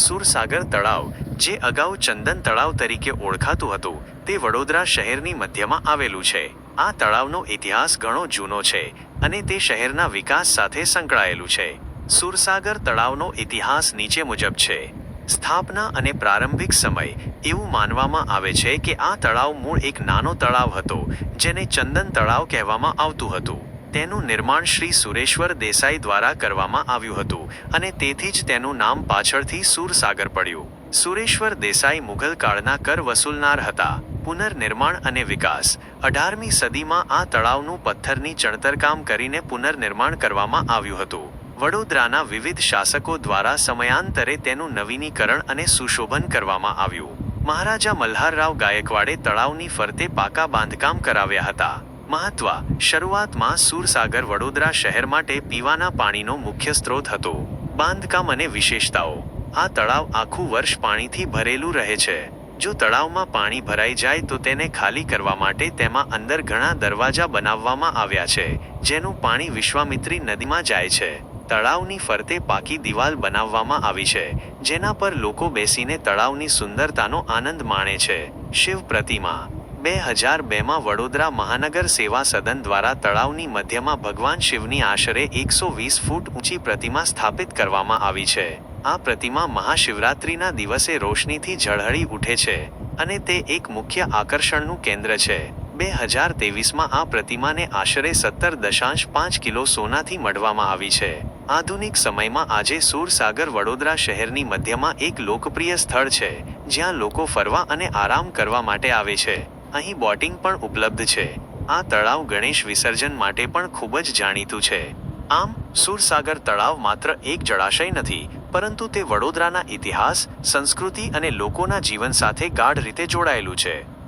સુરસાગર તળાવ, જે અગાઉ ચંદન તળાવ તરીકે ઓળખાતું હતું, તે વડોદરા શહેરની મધ્યમાં આવેલું છે. આ તળાવનો ઇતિહાસ ઘણો જૂનો છે અને તે શહેરના વિકાસ સાથે સંકળાયેલું છે. સુરસાગર તળાવનો ઇતિહાસ નીચે મુજબ છે. સ્થાપના અને પ્રારંભિક સમય એવું માનવામાં આવે છે કે આ તળાવ મૂળ એક નાનો તળાવ હતો, જેને ચંદન તળાવ કહેવામાં આવતું હતું. તેનું નિર્માણ શ્રી સુરેશ્વર દેસાઈ દ્વારા કરવામાં આવ્યું હતું અને તેથી જ તેનું નામ પાછળથી સુરસાગર પડ્યું. સુરેશ્વર દેસાઈ મુઘલ કાળના કર વસૂલનાર હતા. પુનર્નિર્માણ અને વિકાસ. અઢારમી સદીમાં આ તળાવનું પથ્થરની ચણતરકામ કરીને પુનર્નિર્માણ કરવામાં આવ્યું હતું. વડોદરાના વિવિધ શાસકો દ્વારા સમયાંતરે તેનું નવીનીકરણ અને સુશોભન કરવામાં આવ્યું. મહારાજા મલ્હારરાવ ગાયકવાડે તળાવની ફરતે પાકા બાંધકામ કરાવ્યા હતા. મહત્વ, શરૂઆતમાં સુરસાગર વડોદરા શહેર માટે પીવાના પાણીનો મુખ્ય સ્ત્રોત હતો. બાંધકામ અને વિશેષતાઓ. આ તળાવ આખું વર્ષ પાણીથી ભરેલું રહે છે. જો તળાવમાં પાણી ભરાઈ જાય તો તેને ખાલી કરવા માટે તેમાં અંદર ઘણા દરવાજા બનાવવામાં આવ્યા છે, જેનું પાણી વિશ્વામિત્રી નદીમાં જાય છે. તળાવની ફરતે પાકી દિવાલ બનાવવામાં આવી છે, જેના પર લોકો બેસીને તળાવની સુંદરતાનો આનંદ માણે છે. શિવ પ્રતિમા. બે હજાર બેમાં વડોદરા મહાનગર સેવા સદન દ્વારા તળાવની મધ્યમાં ભગવાન શિવની આશરે એકસો વીસ ફૂટ ઊંચી પ્રતિમા સ્થાપિત કરવામાં આવી છે. આ પ્રતિમા મહાશિવરાત્રિના દિવસે રોશનીથી ઝળહળી ઉઠે છે અને તે એક મુખ્ય આકર્ષણનું કેન્દ્ર છે. બે હજાર તેવીસમાં આ પ્રતિમાને આશરે સત્તર દશાંશ પાંચ કિલો સોનાથી મઢવામાં આવી છે. આધુનિક સમયમાં આજે સુરસાગર વડોદરા શહેરની મધ્યમાં એક લોકપ્રિય સ્થળ છે, જ્યાં લોકો ફરવા અને આરામ કરવા માટે આવે છે. અહીં બોટિંગ પણ ઉપલબ્ધ છે. આ તળાવ ગણેશ વિસર્જન માટે પણ ખૂબ જ જાણીતું છે. આમ, સુરસાગર તળાવ માત્ર એક જળાશય નથી, પરંતુ તે વડોદરાના ઇતિહાસ, સંસ્કૃતિ અને લોકોના જીવન સાથે ગાઢ રીતે જોડાયેલું છે.